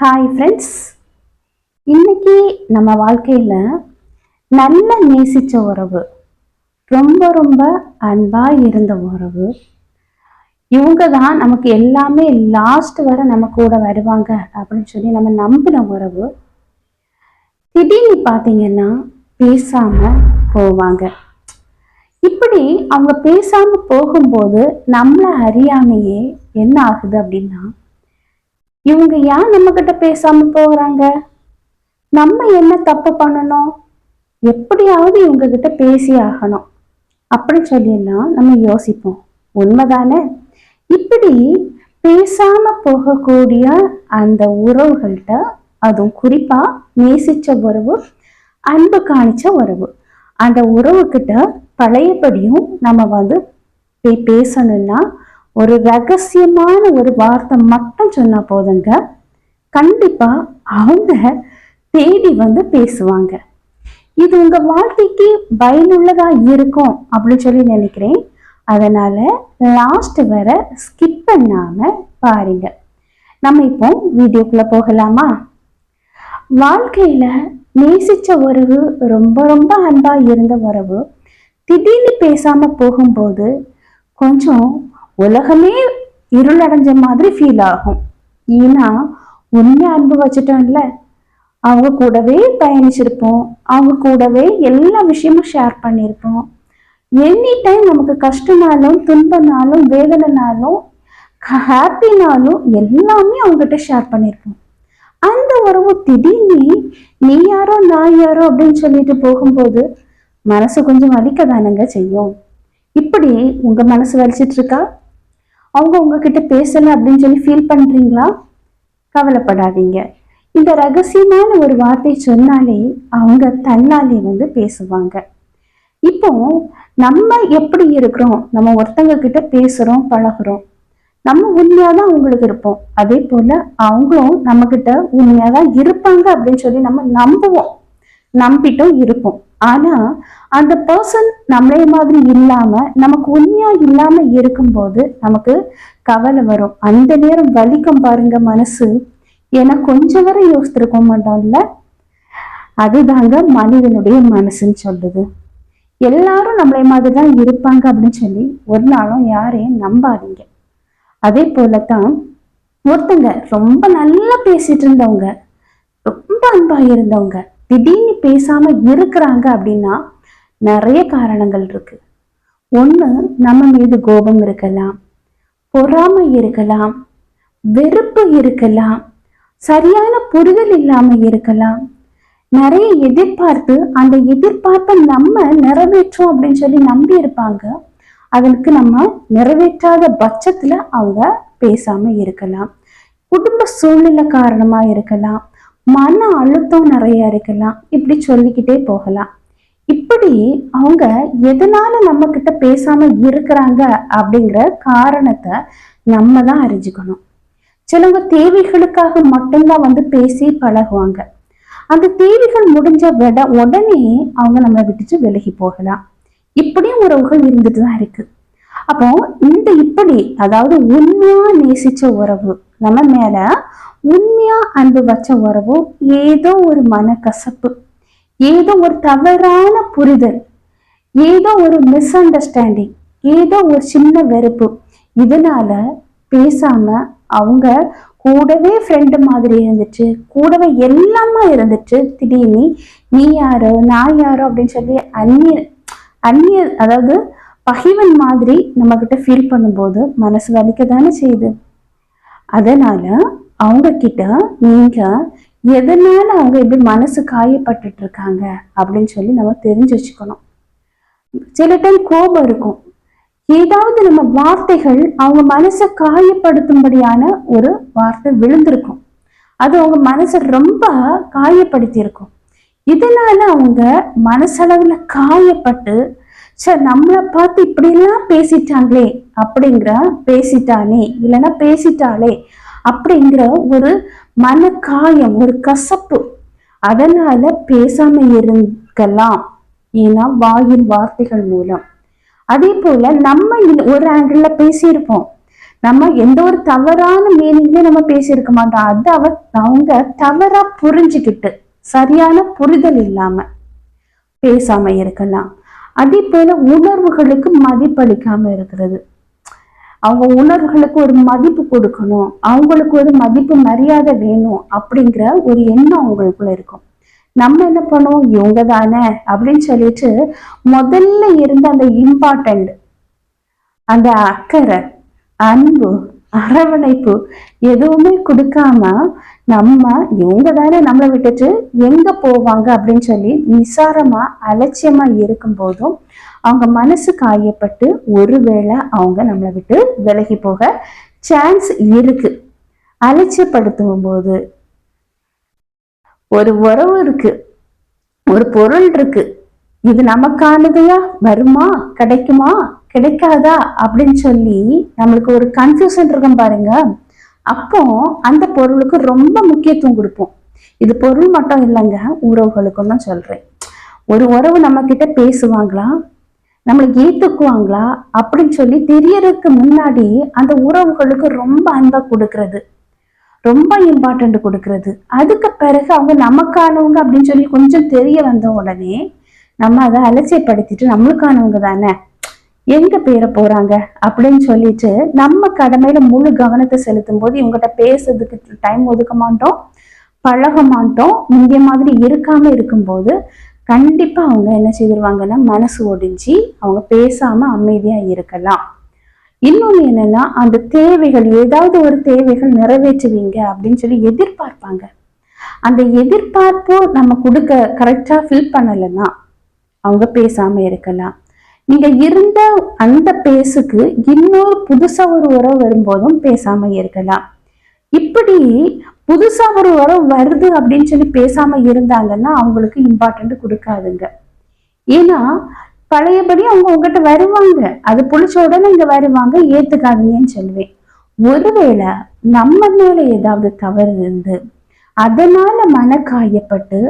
Hi friends இன்னைக்கு நம்ம வாழ்க்கையில் நல்ல நேசித்த உறவு ரொம்ப ரொம்ப அன்பாக இருந்த உறவு இவங்க தான் நமக்கு எல்லாமே லாஸ்ட் வரை நம்ம கூட வருவாங்க அப்படின்னு சொல்லி நம்ம நம்பின உறவு. திடீர்னு பார்த்தீங்கன்னா பேசாமல் போவாங்க. இப்படி அவங்க பேசாமல் போகும்போது நம்மளை அறியாமையே என்ன ஆகுது அப்படின்னா இவங்க ஏன் நம்ம கிட்ட பேசாம போறாங்க? நம்ம என்ன தப்பு பண்ணணும்? எப்படியாவது இவங்க கிட்ட பேசி ஆகணும். அப்படின்னு சொல்லியெல்லாம் நம்ம யோசிப்போம். உண்மைதானே? இப்படி பேசாம போகக்கூடிய அந்த உறவுகள்கிட்ட அதுவும் குறிப்பா நேசிச்ச உறவு அன்பு காணிச்ச உறவு. அந்த உறவுக்கிட்ட பழையபடியும் நம்ம வந்து போய் பேசணும்னா ஒரு ரகசியமான ஒரு வார்த்தை மட்டும் சொன்னா போதுங்க. கண்டிப்பா அவங்க தேடி வந்து பேசுவாங்க. இது உங்க வாழ்க்கைக்கு பயனுள்ளதா இருக்கும் அப்படின்னு சொல்லி நினைக்கிறேன். அதனால லாஸ்ட் வர ஸ்கிப் பண்ணாம பாருங்க. நம்ம இப்போ வீடியோக்குள்ள போகலாமா? வாழ்க்கையில நேசிச்ச உறவு ரொம்ப ரொம்ப அன்பா இருந்த உறவு திடீர்னு பேசாம போகும்போது கொஞ்சம் உலகமே இருளடைஞ்ச மாதிரி ஃபீல் ஆகும். ஏன்னா உண்மை அன்பு அவங்க கூடவே பயணிச்சிருப்போம். அவங்க கூடவே எல்லா விஷயமும் ஷேர் பண்ணியிருப்போம் எனி டைம் நமக்கு கஷ்டனாலும் துன்பனாலும் வேதனைனாலும் ஹாப்பினாலும் எல்லாமே அவங்ககிட்ட ஷேர் பண்ணியிருப்போம் அந்த உறவு திடீர்னு நீ யாரோ நான் யாரோ அப்படின்னு சொல்லிட்டு போகும்போது மனசு கொஞ்சம் வலிக்க தானங்க செய்யும். இப்படி உங்க மனசு வலிச்சிட்டு இருக்கா? அவங்க உங்ககிட்ட பேசல அப்படின்னு சொல்லி ஃபீல் பண்றீங்களா? கவலைப்படாதீங்க. இந்த ரகசியமான ஒரு வார்த்தை சொன்னாலே அவங்க தன்னாலே வந்து பேசுவாங்க. இப்போ நம்ம எப்படி இருக்கிறோம்? நம்ம ஒருத்தங்க கிட்ட பேசுறோம் பழகுறோம். நம்ம உண்மையாதான் அவங்களுக்கு இருப்போம். அதே போல அவங்களும் நம்ம கிட்ட உண்மையாதான் இருப்பாங்க அப்படின்னு சொல்லி நம்ம நம்புவோம். நம்பிட்டும் இருப்போம். ஆனா அந்த பர்சன் நம்மளே மாதிரி இல்லாம நமக்கு உண்மையா இல்லாம இருக்கும்போது நமக்கு கவலை வரும். அந்த நேரம் வலிக்கும் பாருங்க மனசு. ஏன்னா கொஞ்சம் வரை யோசித்திருக்க மாட்டோம்ல அதுதாங்க மனிதனுடைய மனசுன்னு சொல்லுது. எல்லாரும் நம்மளே மாதிரி தான் இருப்பாங்க அப்படின்னு சொல்லி ஒரு நாளும் யாரையும் நம்பாதீங்க. அதே போலத்தான் ஒருத்தங்க ரொம்ப நல்லா பேசிட்டு இருந்தவங்க ரொம்ப அன்பா இருந்தவங்க திடீர்னு பேசாம இருக்கிறாங்க அப்படின்னா நிறைய காரணங்கள் இருக்கு. ஒண்ணு நம்ம மீது கோபம் இருக்கலாம் பொறாமை இருக்கலாம் வெறுப்பு இருக்கலாம் சரியான புரிதல் இல்லாம இருக்கலாம். நிறைய எதிர்பார்த்து அந்த எதிர்பார்ப்பை நம்ம நிறைவேற்றோம் அப்படின்னு சொல்லி நம்பி இருப்பாங்க. அதற்கு நம்ம நிறைவேற்றாத பட்சத்துல அவங்க பேசாம இருக்கலாம். குடும்ப சூழ்நிலை காரணமா இருக்கலாம். மன அழுத்தம் நிறைய இருக்கலாம். இப்படி சொல்லிக்கிட்டே போகலாம். இப்படி அவங்க எதனால நம்ம கிட்ட பேசாம இருக்கிறாங்க அப்படிங்கிற காரணத்தை நம்ம தான் அறிஞ்சுக்கணும். சிலவங்க தேவைகளுக்காக மட்டும்தான் வந்து பேசி பழகுவாங்க. அந்த தேவைகள் முடிஞ்ச விட உடனே அவங்க நம்மளை விட்டுச்சு விலகி போகலாம். இப்படியும் உறவுகள் இருந்துட்டு தான் இருக்கு. அப்போ இந்த இப்படி அதாவது உண்மையா நேசிச்ச உறவு நம்ம மேல உண்மையா அன்பு வச்ச உறவு ஏதோ ஒரு மனக்கசப்பு ஏதோ ஒரு தவறான புரிதல் ஏதோ ஒரு மிஸ் அண்டர்ஸ்டாண்டிங் ஏதோ ஒரு சின்ன வெறுப்பு. இதனால பேசாம அவங்க கூடவே ஃப்ரெண்டு மாதிரி இருந்துச்சு கூடவே எல்லாமே இருந்துச்சு. திடீர்னு நீ யாரோ நான் யாரோ அப்படின்னு சொல்லி அந்நிய அந்நிய அதாவது பகைவன் மாதிரி நம்ம கிட்ட ஃபீல் பண்ணும்போது மனசு வலிக்க தானே செய்யுது. அதனால அவங்க கிட்ட நீங்க எதனால அவங்க இப்படி மனசு காயப்பட்டுட்டு இருக்காங்க அப்படின்னு சொல்லி நம்ம தெரிஞ்சு வச்சுக்கணும். சில டைம் கோபம் இருக்கும். ஏதாவது நம்ம வார்த்தைகள் அவங்க மனசை காயப்படுத்தும்படியான ஒரு வார்த்தை விழுந்திருக்கும். அது அவங்க மனசை ரொம்ப காயப்படுத்தி இருக்கும் இதனால அவங்க மனசளவுல காயப்பட்டு சார் நம்மளை பார்த்து இப்படிலாம் பேசிட்டாங்களே அப்படிங்கிற பேசிட்டானே இல்லைன்னா பேசிட்டாளே அப்படிங்கிற ஒரு மனக்காயம் ஒரு கசப்பு. அதனால பேசாம இருக்கலாம் ஏன்னா வாயின் வார்த்தைகள் மூலம். அதே போல நம்ம ஒரு ஆங்கிள் பேசியிருப்போம். நம்ம எந்த ஒரு தவறான மீனிங்லயும் நம்ம பேசியிருக்க மாட்டோம். அது அவ அவங்க தவறா புரிஞ்சுக்கிட்டு சரியான புரிதல் இல்லாம பேசாம இருக்கலாம் அதே போல உணர்வுகளுக்கு மதிப்பளிக்காம இருக்கிறது. அவங்க உணர்வுகளுக்கு ஒரு மதிப்பு கொடுக்கணும் அவங்களுக்கு ஒரு மதிப்பு மரியாதை வேணும் அப்படிங்கிற ஒரு எண்ணம் அவங்களுக்குள்ள இருக்கும். நம்ம என்ன பண்ணுவோம்? இவங்க தானே அப்படின்னு சொல்லிட்டு முதல்ல இருந்த அந்த இம்பார்ட்டன்ட் அந்த அக்கறை அன்பு அரவணைப்பு எதுவுமே கொடுக்காம நம்ம இவங்க தானே நம்மளை விட்டுட்டு எங்க போவாங்க அப்படின்னு சொல்லி நிசாரமா அலட்சியமா இருக்கும் போதும் அவங்க மனசு காயப்பட்டு ஒருவேளை அவங்க நம்மளை விட்டு விலகி போக சான்ஸ் இருக்கு. அலட்சியப்படுத்தும் போது ஒரு உறவு இருக்கு. ஒரு பொருள் இருக்கு. இது நமக்கானதையா? வருமா? கிடைக்குமா? கிடைக்காதா? அப்படின்னு சொல்லி நம்மளுக்கு ஒரு கன்ஃபியூஷன் இருக்கும் பாருங்க. அப்போ அந்த பொருளுக்கு ரொம்ப முக்கியத்துவம் கொடுப்போம். இது பொருள் மட்டும் இல்லைங்க உறவுகளுக்கும் தான் சொல்றேன். ஒரு உறவு நம்ம கிட்ட பேசுவாங்களா? நம்மளை ஏத்துக்குவாங்களா? அப்படின்னு சொல்லி தெரியறதுக்கு முன்னாடி அந்த உறவுகளுக்கு ரொம்ப அன்பா கொடுக்கறது. ரொம்ப இம்பார்ட்டன்ட் கொடுக்கறது. அதுக்கு பிறகு அவங்க நமக்கானவங்க அப்படின்னு சொல்லி கொஞ்சம் தெரிய வந்த உடனே நம்ம அதை அலட்சியப்படுத்திட்டு நம்மளுக்கானவங்க தானே? எங்க பேர போறாங்க? அப்படின்னு சொல்லிட்டு நம்ம கடமையில முழு கவனத்தை செலுத்தும் போது இவங்ககிட்ட பேசுறதுக்கு டைம் ஒதுக்க மாட்டோம் பழக மாட்டோம். முந்தைய மாதிரி இருக்காம இருக்கும்போது கண்டிப்பா அவங்க என்ன செய்திருவாங்கன்னா மனசு ஒடிஞ்சு அவங்க பேசாம அமைதியா இருக்கலாம். இன்னொன்று என்னன்னா அந்த தேவைகள் ஏதாவது ஒரு தேவைகள் நிறைவேற்றுவீங்க அப்படின்னு சொல்லி எதிர்பார்ப்பாங்க. அந்த எதிர்பார்ப்பு நம்ம கொடுக்க கரெக்டா ஃபில் பண்ணலைன்னா அவங்க பேசாம இருக்கலாம். நீங்க இருந்த அந்த பேசுக்கு இன்னொரு புதுசா ஒரு உறவு வரும்போதும் பேசாம இருக்கலாம். இப்படி புதுசா ஒரு உறவு வருது அப்படின்னு சொல்லி பேசாம இருந்தாங்கன்னா அவங்களுக்கு இம்பார்ட்டன்ட் கொடுக்காதுங்க. ஏன்னா பழையபடி அவங்க உங்ககிட்ட வருவாங்க. அது புளிச்ச உடனே இங்க வருவாங்க ஏத்துக்காதீங்கன்னு சொல்லுவேன். ஒருவேளை நம்ம மேல ஏதாவது தவறு இருந்து அதனால மனக்காயப்பட்டு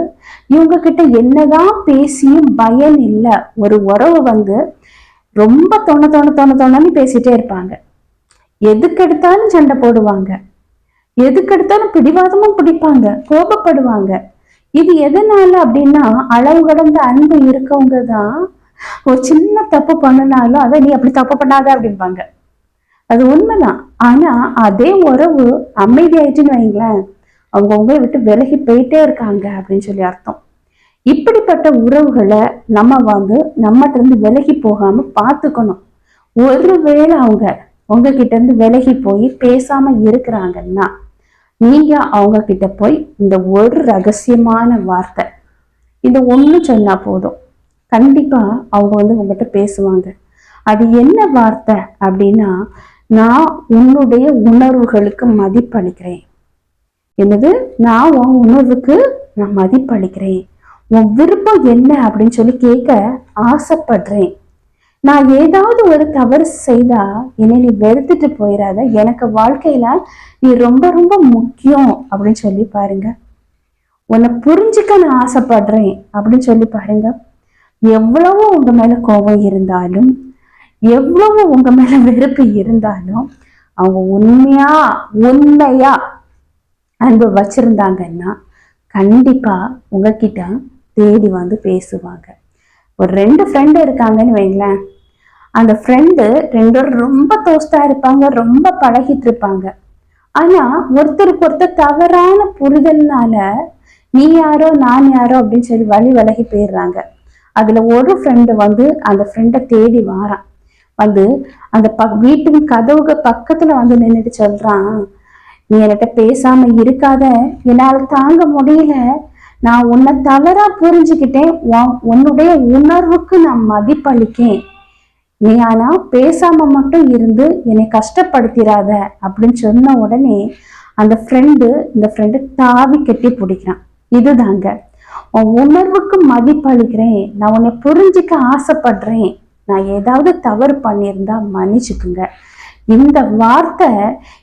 இவங்க கிட்ட என்னதான் பேசியும் பயன் இல்லை. ஒரு உறவு வந்து ரொம்ப தொண தொண தொண தொணன்னு பேசிட்டே இருப்பாங்க. எதுக்கு எடுத்தாலும் சண்டை போடுவாங்க. எதுக்கு எடுத்தாலும் பிடிவாதமும் பிடிப்பாங்க. கோபப்படுவாங்க. இது எதனால அப்படின்னா அளவு கடந்த அன்பு இருக்கவங்க தான் ஒரு சின்ன தப்பு பண்ணினாலும் அதை நீ அப்படி தப்பு பண்ணாத அப்படிம்பாங்க. அது உண்மைதான். ஆனா அதே உறவு அமைதி வைங்களேன். அவங்க விட்டு விலகி போயிட்டே இருக்காங்க அப்படின்னு சொல்லி அர்த்தம். இப்படிப்பட்ட உறவுகளை நம்ம வந்து நம்மகிட்ட இருந்து விலகி போகாம பார்த்துக்கணும். ஒருவேளை அவங்க உங்ககிட்ட இருந்து விலகி போய் பேசாம இருக்கிறாங்கன்னா நீங்க அவங்க கிட்ட போய் இந்த ஒரு ரகசியமான வார்த்தை இந்த ஒண்ணு சொன்னா போதும். கண்டிப்பா அவங்க வந்து உங்ககிட்ட பேசுவாங்க. அது என்ன வார்த்தை அப்படின்னா நான் உன்னுடைய உணர்வுகளுக்கு மதிப்பளிக்கிறேன். என்னது? நான் உன் உணர்வுக்கு நான் மதிப்பளிக்கிறேன். உன் விருப்பம் என்ன அப்படின்னு சொல்லி கேட்க ஆசைப்படுறேன். நான் ஏதாவது ஒரு தவறு செய்தா என்னை நீ வெறுத்துட்டு போயிடாத எனக்கு வாழ்க்கையில நீ ரொம்ப ரொம்ப முக்கியம் அப்படின்னு சொல்லி பாருங்க. உன்னை புரிஞ்சுக்க நான் ஆசைப்படுறேன் அப்படின்னு சொல்லி பாருங்க. எவ்வளவு உங்க மேல கோபம் இருந்தாலும் எவ்வளவு உங்க மேல வெறுப்பு இருந்தாலும் அவங்க உண்மையா உண்மையா அன்பு வச்சிருந்தாங்கன்னா கண்டிப்பா உங்ககிட்ட தேடி வந்து பேசுவாங்க. ஒரு ரெண்டு ஃப்ரெண்டு இருக்காங்கன்னு வைங்களேன். அந்த ஃப்ரெண்டு ரெண்டு பேரும் ரொம்ப தோஸ்டா இருப்பாங்க ரொம்ப பழகிட்டு இருப்பாங்க. ஆனா ஒருத்தருக்கு ஒருத்தர் தவறான புரிதல்னால நீ யாரோ நான் யாரோ அப்படின்னு சொல்லி வழி விலகி போயிடுறாங்க. அதுல ஒரு ஃப்ரெண்டு வந்து அந்த ஃப்ரெண்டை தேடி வாரான். வந்து அந்த ப வீட்டின் கதவுக்கு பக்கத்துல வந்து நின்றுட்டு சொல்றான் நீ என்கிட்ட பேசாம இருக்காத. என்னால தாங்க முடியல. நான் உன்னை தவறா புரிஞ்சுக்கிட்டேன். உன்னுடைய உணர்வுக்கு நான் மதிப்பளிக்கேன். நீ ஆனா பேசாம மட்டும் இருந்து என்னை கஷ்டப்படுத்திடாத அப்படின்னு சொன்ன உடனே அந்த ஃப்ரெண்டு இந்த ஃப்ரெண்டு தாவி கட்டி பிடிக்கிறான். இதுதாங்க. உன் உணர்வுக்கு மதிப்பளிக்கிறேன். நான் உன்னை புரிஞ்சுக்க ஆசைப்படுறேன். நான் ஏதாவது தவறு பண்ணியிருந்தா மன்னிச்சுக்குங்க. இந்த வார்த்தை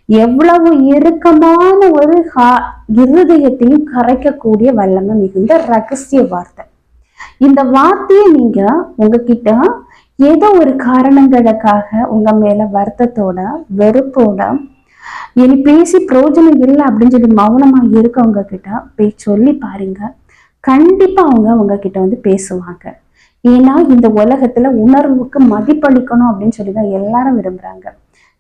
எவ்வளவு இறுக்கமான ஒரு ஹா- இருதயத்தையும் கரைக்கக்கூடிய வல்லமை மிகுந்த ரகசிய வார்த்தை. இந்த வார்த்தையை நீங்க உங்ககிட்ட ஏதோ ஒரு காரணங்களுக்காக உங்க மேல வருத்தத்தோட வெறுப்போட இனி பேசி பிரயோஜனம் இல்லை அப்படின்னு சொல்லி மௌனமா இருக்கவங்க கிட்ட போய் சொல்லி பாருங்க. கண்டிப்பா அவங்க உங்ககிட்ட வந்து பேசுவாங்க. ஏன்னா இந்த உலகத்துல உணர்வுக்கு மதிப்பளிக்கணும் அப்படின்னு சொல்லி தான் எல்லாரும் விரும்புறாங்க.